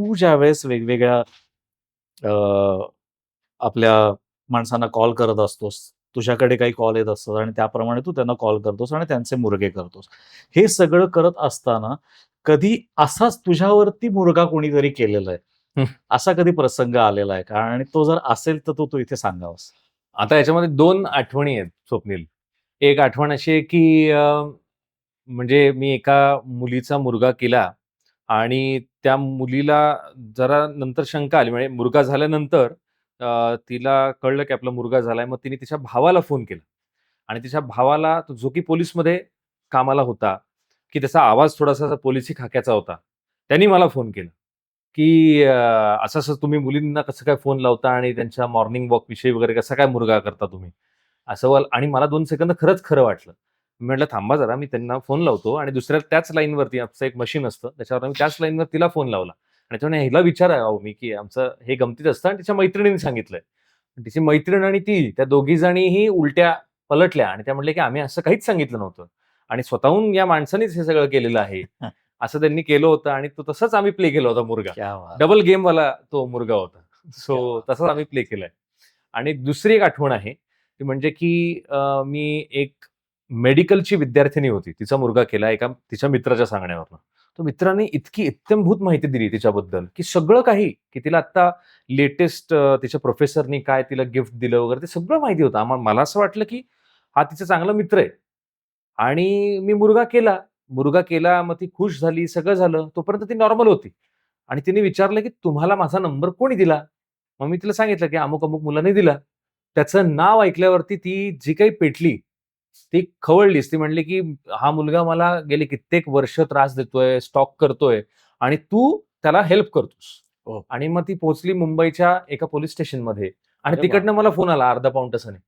तू ज्यावेळेस वेगवेगळ्या अ, आपल्या माणसांना कॉल करत असतोस तुझ्याकडे काही कॉल येत असतात आणि त्याप्रमाणे तू त्यांना कॉल करतोस आणि त्यांचे मुरगे करतोस. हे सगळं करत असताना कधी असाच तुझ्यावरती मुरगा कोणीतरी केलेला आहे. असा कधी प्रसंग आलेला आहे का? आणि तो जर असेल तर तो तू इथे सांगावास. आता याच्यामध्ये दोन आठवणी आहेत स्वप्नील. एक आठवण अशी आहे की म्हणजे मी एका मुलीचा मुलगा केला. आणि त्या मुलीला जरा नंतर शंका आली. म्हणजे मुलगा झाल्यानंतर तिला कळलं की आपला मुलगा झालाय. मग तिने तिच्या भावाला फोन केला. आणि तिच्या भावाला जो की पोलीसमध्ये कामाला होता की त्याचा आवाज थोडासा असा पोलिसी खाक्याचा होता त्यांनी मला फोन केला की असं असं तुम्ही मुलींना कसं काय फोन लावता आणि त्यांच्या मॉर्निंग वॉक विषयी वगैरे कसा काय मुर्गा करता तुम्ही? असं वाल आणि मला दोन सेकंद खरंच खरं वाटलं. मी म्हटलं थांबा जरा मी त्यांना फोन लावतो. आणि दुसऱ्या त्याच लाईनवरती आमचं एक मशीन असतं त्याच्यावर आम्ही त्याच लाईनवर तिला फोन लावला. आणि त्याच्यामुळे हिला विचार अहो मी की आमचं हे गमतीत असतं. आणि तिच्या मैत्रिणीने सांगितलंय. तिची मैत्रीण आणि ती त्या दोघी जणीही उलट्या पलटल्या आणि त्या म्हणले की आम्ही असं काहीच सांगितलं नव्हतं. आणि स्वतःहून या माणसानेच हे सगळं केलेलं आहे. असं त्यांनी केलं होतं आणि तो तसंच आम्ही प्ले केला होता बात. डबल गेम वाला तो मुलगा होता. सो तसंच आम्ही प्ले केलाय. आणि दुसरी एक आठवण आहे. ती म्हणजे की मी एक मेडिकलची विद्यार्थिनी होती. तिचा मुलगा केला एका तिच्या मित्राच्या सांगण्यावरनं. तो मित्राने इतकी इत्यंभूत माहिती दिली तिच्याबद्दल की सगळं काही की तिला आत्ता लेटेस्ट तिच्या प्रोफेसरनी काय तिला गिफ्ट दिलं वगैरे ते सगळं माहिती होतं. आम्हाला मला असं वाटलं की हा तिचा चांगला मित्र आहे. आणि मी मुलगा केला. मुलगा केला मग ती खुश झाली सगळं झालं तोपर्यंत ती नॉर्मल होती. आणि तिने विचारलं की तुम्हाला माझा नंबर कोणी दिला? मग मी तिला सांगितलं की अमुक अमुक मुलाने दिला. त्याचं नाव ऐकल्यावरती ती जी काही पेटली ती खवळलीच ती म्हणली की हा मुलगा मला गेले कित्येक वर्ष त्रास देतोय स्टॉक करतोय आणि तू त्याला हेल्प करतोस. हो. आणि मग ती पोहोचली मुंबईच्या एका पोलीस स्टेशनमध्ये आणि तिकडनं मला फोन आला अर्धा पाऊण तासाने.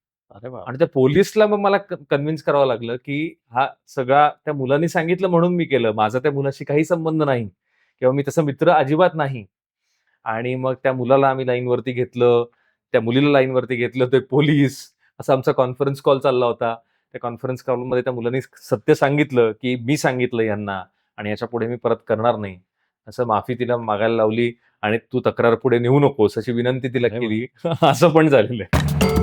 आणि त्या पोलिसला मग मला कन्व्हिन्स करावं लागलं की हा सगळा त्या मुलांनी सांगितलं म्हणून मी केलं. माझा त्या मुलाशी काही संबंध नाही किंवा मी तसं मित्र अजिबात नाही. आणि मग त्या मुलाला आम्ही लाईनवरती घेतलं त्या मुलीला लाईनवरती घेतलं ते पोलीस. असा आमचा कॉन्फरन्स कॉल चालला होता. त्या कॉन्फरन्स कॉलमध्ये त्या मुलांनी सत्य सांगितलं की मी सांगितलं यांना आणि याच्यापुढे मी परत करणार नाही. असं माफी तिला मागायला लावली आणि तू तक्रार पुढे नेऊ नकोस अशी विनंती तिला. केली. असं पण झालेलं आहे.